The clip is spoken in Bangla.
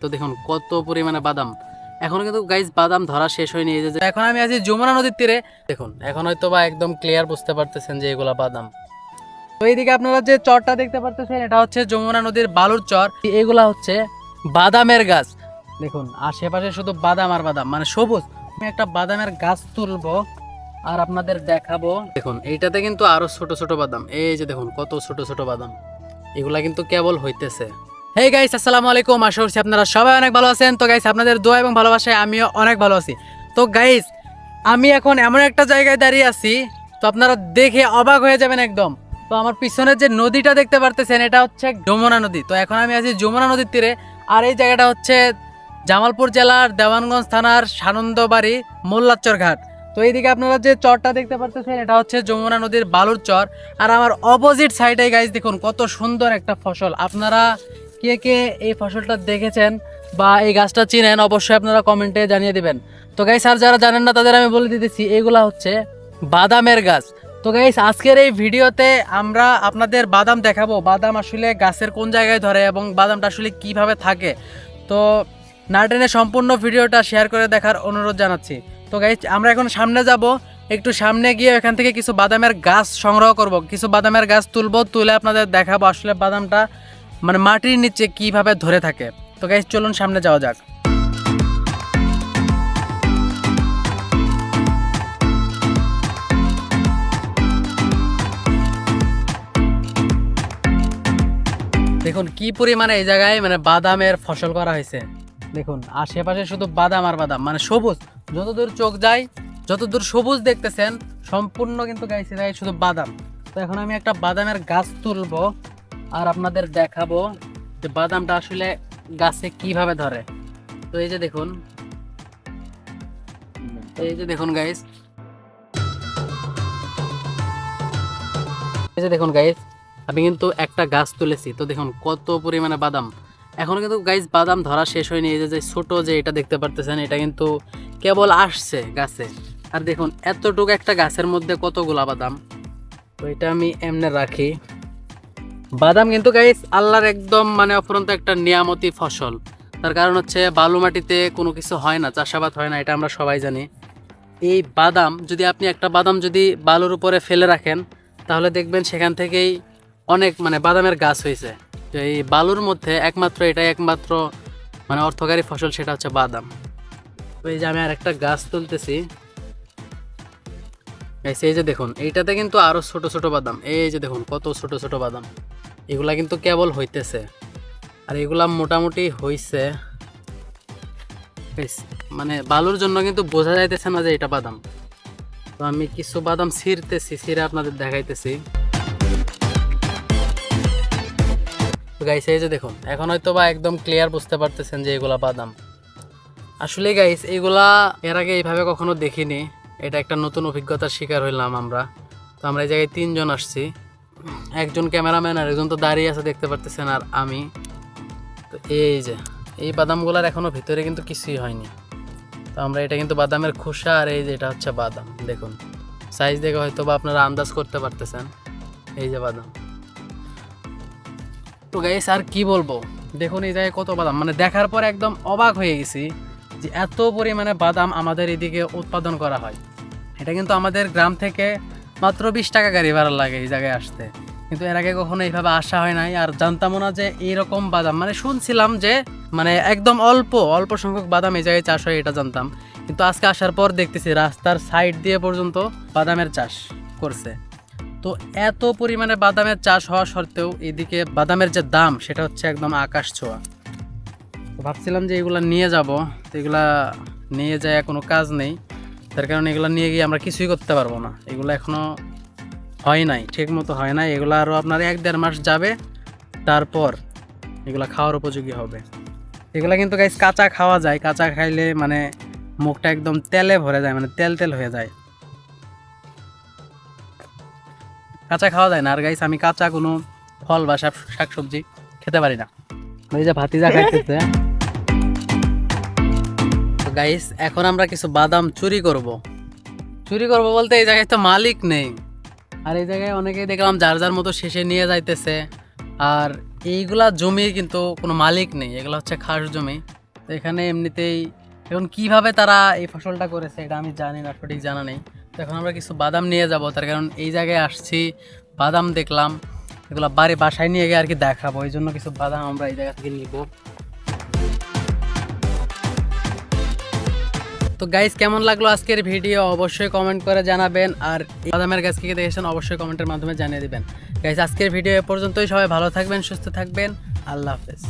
তো দেখুন, কত পরিমাণে বাদাম। এখনও কিন্তু গাইজ বাদাম ধরা শেষ হয়নি, এই যে এখন আমি আছি যমুনা নদীর তীরে। দেখুন, এখন হয়তো বা একদম ক্লিয়ার বুঝতে পারতেছেন যে এগুলা বাদাম। তো এইদিকে আপনারা যে চরটা দেখতে পারতেছেন, এটা হচ্ছে যমুনা নদীর বালুর চর। এগুলা হচ্ছে বাদামের গাছ। দেখুন, আশেপাশে শুধু বাদাম আর বাদাম মানে সবুজ। আমি একটা বাদামের গাছ তুলবো আর আপনাদের দেখাবো। দেখুন, এইটাতে কিন্তু আরও ছোট ছোট বাদাম। এই যে দেখুন, কত ছোট ছোট বাদাম। এগুলা কিন্তু কেবল হইতেছে। হে গাইস আসসালামু আলাইকুম আশা করছি আপনারা সবাই অনেক ভালো আছেন। তো গাইস আপনাদের দোয়া এবং ভালোবাসায় আমিও অনেক ভালো আছি। তো গাইস আমি এখন এমন একটা জায়গায় দাঁড়িয়ে আছি, তো আপনারা দেখে অবাক হয়ে যাবেন একদম। তো আমার পিছনের যে নদীটা দেখতে পারতেছেন, এটা হচ্ছে যমুনা নদী। তো এখন আমি আছি যমুনা নদীর তীরে। আর এই জায়গাটা হচ্ছে জামালপুর জেলার দেওয়ানগঞ্জ থানার সানন্দবাড়ি মোল্লাচর ঘাট। তো এইদিকে আপনারা যে চরটা দেখতে পারতেছেন, এটা হচ্ছে যমুনা নদীর বালুর চর। আর আমার অপোজিট সাইডে গাইজ দেখুন কত সুন্দর একটা ফসল। আপনারা কে কে এই ফসলটা দেখেছেন বা এই গাছটা চিনেন, অবশ্যই আপনারা কমেন্টে জানিয়ে দিবেন। তো গাইস আর যারা জানেন না, তাদের আমি বলে দিতেছি, এগুলা হচ্ছে বাদামের গাছ। তো গাইস আজকের এই ভিডিওতে আমরা আপনাদের বাদাম দেখাবো। বাদাম আসলে গাছের কোন জায়গায় ধরে এবং বাদামটা আসলে কীভাবে থাকে। তো নাটেনে সম্পূর্ণ ভিডিওটা শেয়ার করে দেখার অনুরোধ জানাচ্ছি। তো গাইস আমরা এখন সামনে যাব। একটু সামনে গিয়ে এখান থেকে কিছু বাদামের গাছ সংগ্রহ করব। কিছু বাদামের গাছ তুলবো, তুলে আপনাদের দেখাবো আসলে বাদামটা মানে মাটির নিচে কীভাবে ধরে থাকে। তো গাইস চলুন সামনে যাওয়া যাক। দেখুন, কি পরিমাণে এই জায়গায় মানে বাদামের ফসল করা হয়েছে। দেখুন, আশেপাশে শুধু বাদাম আর বাদাম মানে সবুজ। যতদূর চোখ যায়, যতদূর সবুজ দেখতেছেন, সম্পূর্ণ কিন্তু গাইছে শুধু বাদাম। তো এখন আমি একটা বাদামের গাছ তুলবো। আর আপনাদের দেখাবো যে বাদামটা আসলে গাছে কীভাবে ধরে। তো এই যে দেখুন। এই যে দেখুন গাইস এই যে দেখুন গাইস আমি কিন্তু একটা গাছ তুলেছি। তো দেখুন কত পরিমাণে বাদাম। এখন কিন্তু গাইস বাদাম ধরা শেষ হয়নি। এই যে ছোট যে এটা দেখতে পারতেছেন, এটা কিন্তু কেবল আসছে গাছে। আর দেখুন, এতটুকু একটা গাছের মধ্যে কতগুলা বাদাম। তো এটা আমি এমনি রাখি। বাদাম কিন্তু গাইস আল্লাহর একদম মানে অফুরন্ত একটা নিয়ামতি ফসল। তার কারণ হচ্ছে বালু মাটিতে কোনো কিছু হয় না, চাষাবাদ হয় না, এটা আমরা সবাই জানি। এই বাদাম, যদি আপনি একটা বাদাম যদি বালুর উপরে ফেলে রাখেন, তাহলে দেখবেন সেখান থেকেই অনেক মানে বাদামের গাছ হয়েছে। তো এই বালুর মধ্যে একমাত্র এটাই একমাত্র মানে অর্থকারী ফসল সেটা হচ্ছে বাদাম। এই যে আমি আর একটা গাছ তুলতেছি। Guys, এই যে দেখুন এইটাতে কিন্তু আরও ছোট ছোট বাদাম। এই যে দেখুন কত ছোট ছোট বাদাম। এগুলা কিন্তু কেবল হইতেছে। আর এগুলা মোটামুটি হইছে মানে বালুর জন্য কিন্তু বোঝা যাইতেছে না যে এটা বাদাম। তো আমি কিছু বাদাম ছিঁড়তেছি ছিঁড়ে আপনাদের দেখাইতেছি। গাইস এই যে দেখুন এখন হয়তো বা একদম ক্লিয়ার বুঝতে পারতেছেন যে এগুলা বাদাম। আসলে গাইস এগুলা এর আগে এইভাবে কখনো দেখিনি। এটা একটা নতুন অভিজ্ঞতার শিকার হইলাম আমরা। তো আমরা এই জায়গায় তিনজন আসছি। একজন ক্যামেরাম্যান আর একজন তো দাঁড়িয়ে আছে দেখতে পারতেছেন আর আমি। তো এই যে, এই বাদামগুলার এখনও ভিতরে কিন্তু কিছুই হয়নি। তো আমরা এটা কিন্তু বাদামের খোসা আর এই যে এটা হচ্ছে বাদাম, দেখুন। সাইজ দেখে হয়তো বা আপনারা আন্দাজ করতে পারতেছেন। এই যে বাদাম। তো গাইস আর কি বলব? দেখুন এই জায়গায় কত বাদাম। মানে দেখার পর একদম অবাক হয়ে গেছি যে এত পরিমাণে বাদাম আমাদের এদিকে উৎপাদন করা হয়। এটা কিন্তু আমাদের গ্রাম থেকে মাত্র বিশ টাকা গাড়ি ভাড়া লাগে এই জায়গায় আসতে। কিন্তু এর আগে কখনো এইভাবে আসা হয় নাই। আর জানতামও না যে এইরকম বাদাম মানে শুনছিলাম যে মানে একদম অল্প অল্প সংখ্যক বাদাম এই জায়গায় চাষ হয় এটা জানতাম। কিন্তু আজকে আসার পর দেখতেছি রাস্তার সাইড দিয়ে পর্যন্ত বাদামের চাষ করছে। তো এত পরিমাণে বাদামের চাষ হওয়া সত্ত্বেও এদিকে বাদামের যে দাম, সেটা হচ্ছে একদম আকাশ ছোঁয়া। ভাবছিলাম যে এগুলা নিয়ে যাব। তো এগুলা নিয়ে যায় কোনো কাজ নেই। তার কারণে এগুলা নিয়ে গিয়ে আমরা কিছুই করতে পারব না। এগুলো এখনও হয় নাই ঠিক মতো হয় নাই। এগুলো আরও আপনার এক দেড় মাস যাবে, তারপর এগুলা খাওয়ার উপযোগী হবে। এগুলা কিন্তু গাইস কাঁচা খাওয়া যায়, কাঁচা খাইলে মানে মুখটা একদম তেলে ভরে যায় মানে তেল তেল হয়ে যায়। কাঁচা খাওয়া যায় না। আর গাইস আমি কাঁচা কোনো ফল বা শাক শাকসবজি খেতে পারি না। এই যে ভাতিজা খাইতেছে। গাইস এখন আমরা কিছু বাদাম চুরি করব। চুরি করব বলতে এই জায়গায় তো মালিক নেই। আর এই জায়গায় অনেকেই দেখলাম যার যার মতো শেষে নিয়ে যাইতেছে। আর এইগুলা জমি কিন্তু কোনো মালিক নেই, এগুলো হচ্ছে খাস জমি। তো এখানে এমনিতেই এখন কীভাবে তারা এই ফসলটা করেছে এটা আমি জানি না, সঠিক জানা নেই। তো এখন আমরা কিছু বাদাম নিয়ে যাব, তার কারণ এই জায়গায় আসছি, বাদাম দেখলাম। এগুলো বাড়ি বাসায় নিয়ে গিয়ে আর কি দেখাবো এই জন্য কিছু বাদাম আমরা এই জায়গা থেকে নিব। তো গাইস কেমন লাগল আজকের ভিডিও অবশ্যই কমেন্ট করে জানাবেন। আর বাদামের গাছ থেকে দেখেছেন, অবশ্যই কমেন্টের মাধ্যমে জানিয়ে দেবেন। গাইস আজকের ভিডিও এ পর্যন্তই। সবাই ভালো থাকবেন, সুস্থ থাকবেন। আল্লাহ হাফেজ।